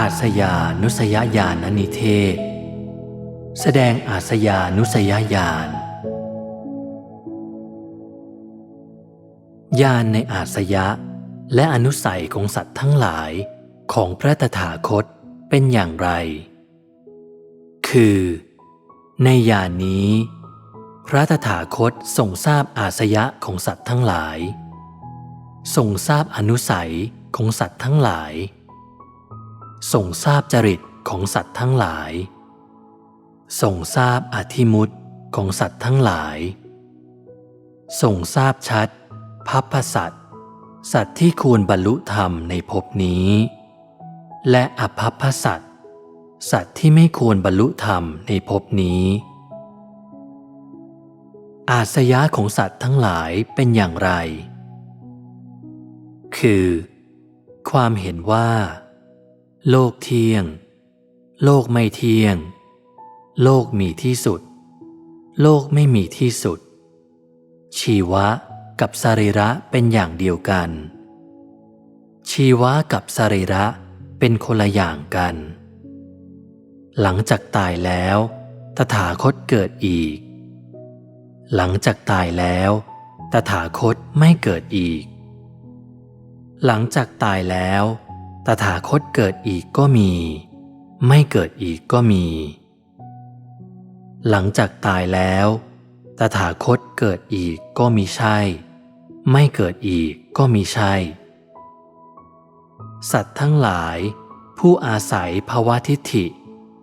อาสยานุสยญาณนิเทศ แสดงอาสยานุสยญาณญาณในอาสยะ และอนุสัยของสัตว์ทั้งหลายของพระตถาคตเป็นอย่างไร คือ ในญาณนี้ พระตถาคตทรงทราบอาสยะของสัตว์ทั้งหลายทรงทราบอนุสัยของสัตว์ทั้งหลาย ทรงทราบจริตของสัตว์ทั้งหลายทรงทราบอธิมุตของสัตว์ทั้งหลายทรงทราบชัดพัพพสัตว์สัตว์ที่ควรบรรลุธรรมในภพนี้ และอภัพพสัตว์สัตว์ที่ไม่ควรบรรลุธรรมในภพนี้ อาสยะของสัตว์ทั้งหลายเป็นอย่างไร คือ ความเห็นว่า โลกเที่ยง โลกไม่เที่ยง โลกมีที่สุด โลกไม่มีที่สุด ชีวะกับสรีระเป็นอย่างเดียวกัน ชีวะกับสรีระเป็นคนละอย่างกัน หลังจากตายแล้ว ตถาคตเกิดอีก หลังจากตายแล้ว ตถาคตไม่เกิดอีก หลังจากตายแล้ว ตถาคตเกิดอีกก็มี ไม่เกิดอีกก็มี หลังจากตายแล้ว ตถาคตเกิดอีกก็มีใช่ ไม่เกิดอีกก็มีใช่ สัตว์ทั้งหลาย ผู้อาศัยภาวะทิฏฐิ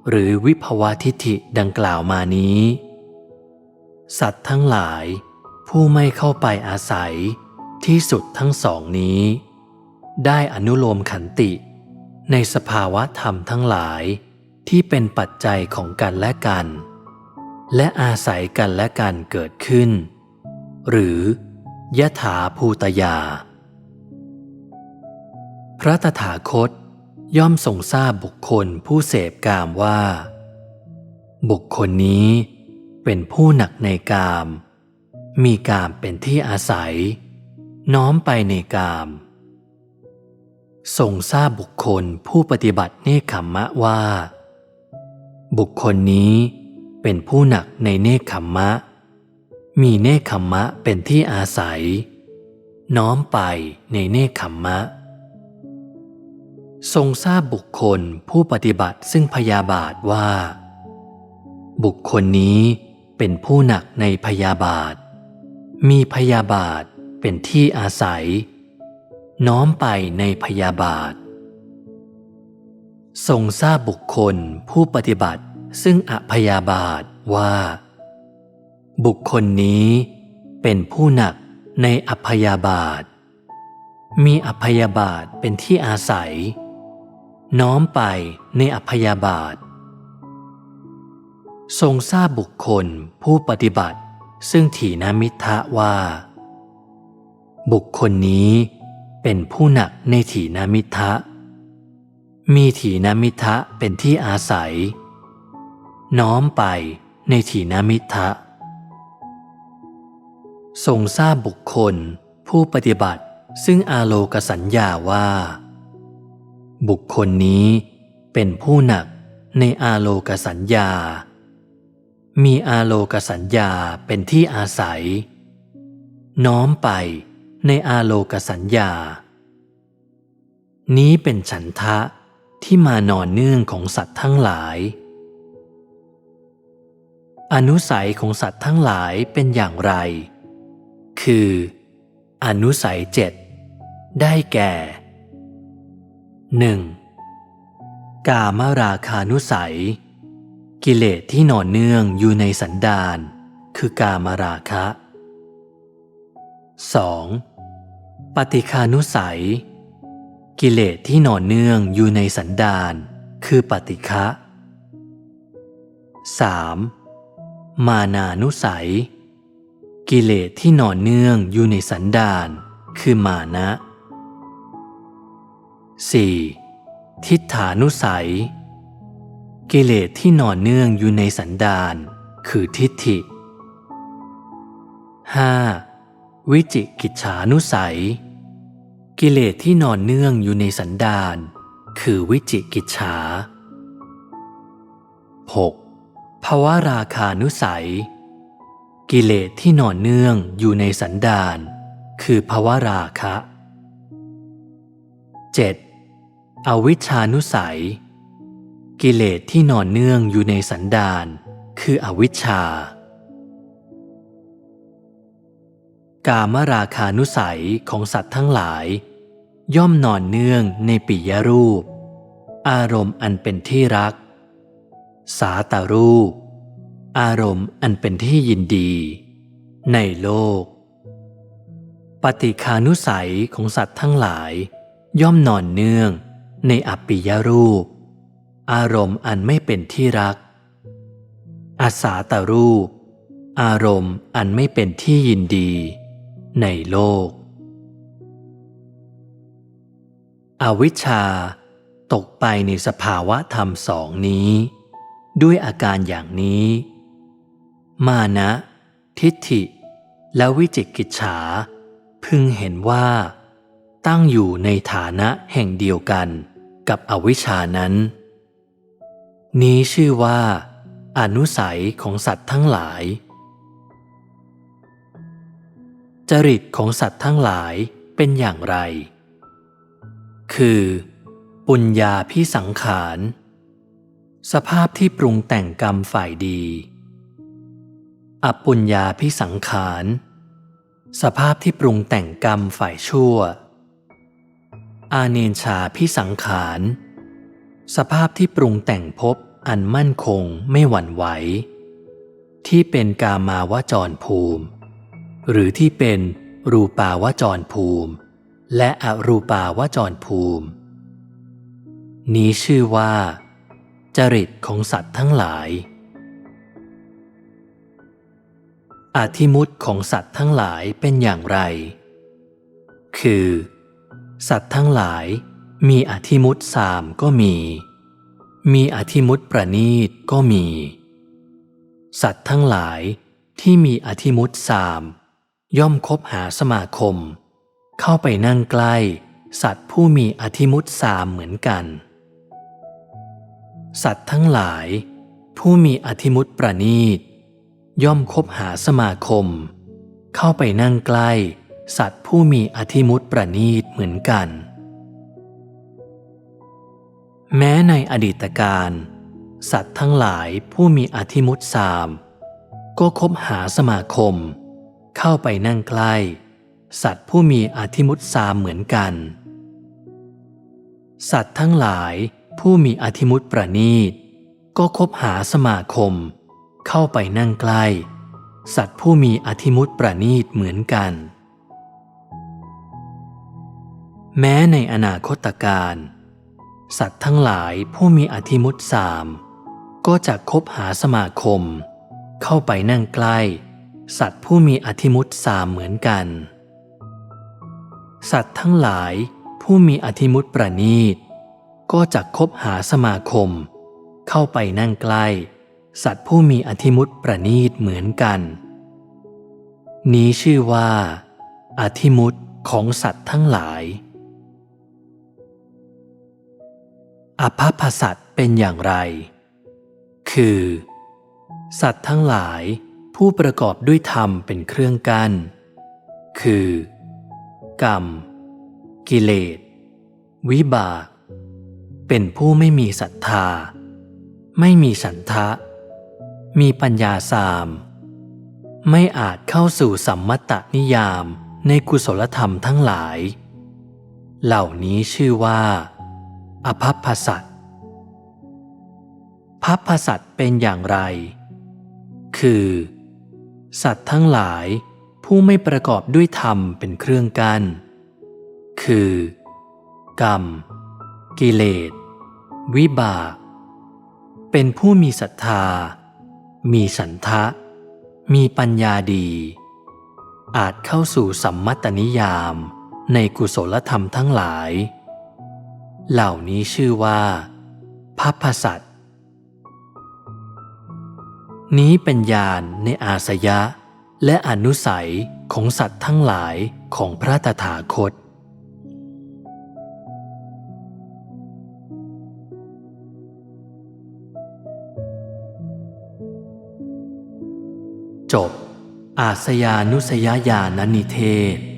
หรือวิภาวะทิฏฐิดังกล่าวมานี้ สัตว์ทั้งหลาย ผู้ไม่เข้าไปอาศัยที่สุดทั้งสองนี้ ได้อนุโลมขันติ ในสภาวะธรรมทั้งหลายที่เป็นปัจจัยของกันและกัน และอาศัยกันและกันเกิดขึ้น หรือยะถาภูตยา พระตถาคตย่อมทรงทราบบุคคลผู้เสพกามว่า บุคคลนี้เป็นผู้หนักในกาม มีกามเป็นที่อาศัย น้อมไปในกาม ทรงทราบบุคคลผู้ปฏิบัติเนคขมมะว่า บุคคลนี้เป็นผู้หนักในเนคขมมะ มีเนคขมมะเป็นที่อาศัย น้อมไปในเนคขมมะ ทรงทราบบุคคลผู้ปฏิบัติซึ่งพยาบาทว่า บุคคลนี้เป็นผู้หนักในพยาบาท มีพยาบาทเป็นที่อาศัย น้อมไปในพยาบาท ทรงทราบบุคคลผู้ปฏิบัติซึ่งอพยาบาทว่า บุคคลนี้เป็นผู้หนักในอพยาบาท มีอพยาบาทเป็นที่อาศัย น้อมไปในอพยาบาท ทรงทราบบุคคลผู้ปฏิบัติซึ่งถีนมิทะว่า บุคคลนี้ เป็นผู้หนักในถีนมิทะ มีถีนมิทะเป็นที่อาศัย น้อมไปในถีนมิทะ ทรงทราบบุคคลผู้ปฏิบัติซึ่งอาโลกสัญญาว่า บุคคลนี้เป็นผู้หนักในอาโลกสัญญา มีอาโลกสัญญาเป็นที่อาศัย น้อมไป ในอาโลกสัญญา นี้เป็นฉันทะที่มานอนเนื่องของสัตว์ทั้งหลาย อนุสัยของสัตว์ทั้งหลายเป็นอย่างไร คือ อนุสัยเจ็ดได้แก่ 1. กามราคานุสัย กิเลสที่นอนเนื่องอยู่ในสันดานคือกามราคะ 2. ปฏิคานุสัย กิเลสที่หน่อเนื่องอยู่ในสันดานคือปฏิฆะ 3. มานานุสัย กิเลสที่หน่อเนื่องอยู่ในสันดานคือมานะ 4. ทิฏฐานุสัย กิเลสที่หน่อเนื่องอยู่ในสันดานคือทิฏฐิ 5. วิจิกิจฉานุสัย กิเลสที่นอนเนื่องอยู่ในสันดานคือวิจิกิจฉา 6. ภวราคานุสัย กิเลสที่นอนเนื่องอยู่ในสันดานคือภวราคะ 7. อวิชชานุสัย กิเลสที่นอนเนื่องอยู่ในสันดานคืออวิชชา กามราคานุสัยของสัตว์ทั้งหลาย ย่อมนอนเนื่องในปิยรูป อารมณ์อันเป็นที่รัก สาตารูป อารมณ์อันเป็นที่ยินดี ในโลก ปฏิคานุสัยของสัตว์ทั้งหลาย ย่อมนอนเนื่องในอปิยรูป อารมณ์อันไม่เป็นที่รัก อาสาตารูป อารมณ์อันไม่เป็นที่ยินดี ในโลก อวิชชา ตกไปในสภาวะธรรมสองนี้ ด้วยอาการอย่างนี้ มานะ ทิฏฐิ และวิจิกิจฉา พึงเห็นว่า ตั้งอยู่ในฐานะแห่งเดียวกันกับอวิชชานั้น นี้ชื่อว่า อนุสัยของสัตว์ทั้งหลาย จริตของสัตว์ทั้งหลายเป็นอย่างไร คือ ปุญญาพิสังขาร สภาพที่ปรุงแต่งกรรมฝ่ายดี อปุญญาพิสังขาร สภาพที่ปรุงแต่งกรรมฝ่ายชั่ว อาเนชาพิสังขาร สภาพที่ปรุงแต่งภพอันมั่นคงไม่หวั่นไหว ที่เป็นกามาวจรภูมิ หรือที่เป็นรูปาวจรภูมิ และอรูปาวจรภูมิ นี้ชื่อว่า จริตของสัตว์ทั้งหลาย อธิมุตของสัตว์ทั้งหลายเป็นอย่างไร คือ สัตว์ทั้งหลายมีอธิมุตสามก็มี มีอธิมุตประนีตก็มี สัตว์ทั้งหลายที่มีอธิมุตสาม ย่อมคบหาสมาคม เข้าไปนั่งใกล้ สัตว์ผู้มีอธิมุตสามเหมือนกัน สัตว์ทั้งหลาย ผู้มีอธิมุตประนีต ย่อมคบหาสมาคม เข้าไปนั่งใกล้ สัตว์ผู้มีอธิมุตประนีตเหมือนกัน แม้ในอดีตการสัตว์ทั้งหลายผู้มีอธิมุตสาม ก็คบหาสมาคม เข้าไปนั่งใกล้ สัตว์ผู้มีอธิมุตสามเหมือนกัน สัตว์ทั้งหลายผู้มีอธิมุตประนีต ก็คบหาสมาคม เข้าไปนั่งใกล้ สัตว์ผู้มีอธิมุตประนีตเหมือนกัน แม้ในอนาคตการสัตว์ทั้งหลายผู้มีอธิมุตสามก็จะคบหาสมาคม เข้าไปนั่งใกล้ สัตว์ผู้มีอธิมุตสามเหมือนกัน สัตว์ทั้งหลายผู้มีอธิมุตประนีต ก็จะคบหาสมาคม เข้าไปนั่งใกล้ สัตว์ผู้มีอธิมุตประนีตเหมือนกัน นี้ชื่อว่า อธิมุตของสัตว์ทั้งหลายอภัพพสัตว์เป็นอย่างไร คือ สัตว์ทั้งหลาย ผู้ประกอบด้วยธรรมเป็นเครื่องกัน้น คือ กรรม กิเลส วิบาก เป็นผู้ไม่มีศรัทธา ไม่มีฉันทะ มีปัญญาสาม ไม่อาจเข้าสู่สัมมตนิยามในกุศลธรรมทั้งหลาย เหล่านี้ชื่อว่า อภัพพสัตพัพพสัตเป็นอย่างไร คือ สัตว์ทั้งหลาย ผู้ไม่ประกอบด้วยธรรมเป็นเครื่องกัน้น คือ กรรม กิเลส วิบาก เป็นผู้มีศรัทธา มีสันทะ มีปัญญาดี อาจเข้าสู่สัมมัตตนิยามในกุศลธรรมทั้งหลาย เหล่านี้ชื่อว่าพัพพสัต นี้เป็นญาณในอาสยะ และอนุสัยของสัตว์ทั้งหลายของพระตถาคต จบ อาสยานุสยญาณนิเทศ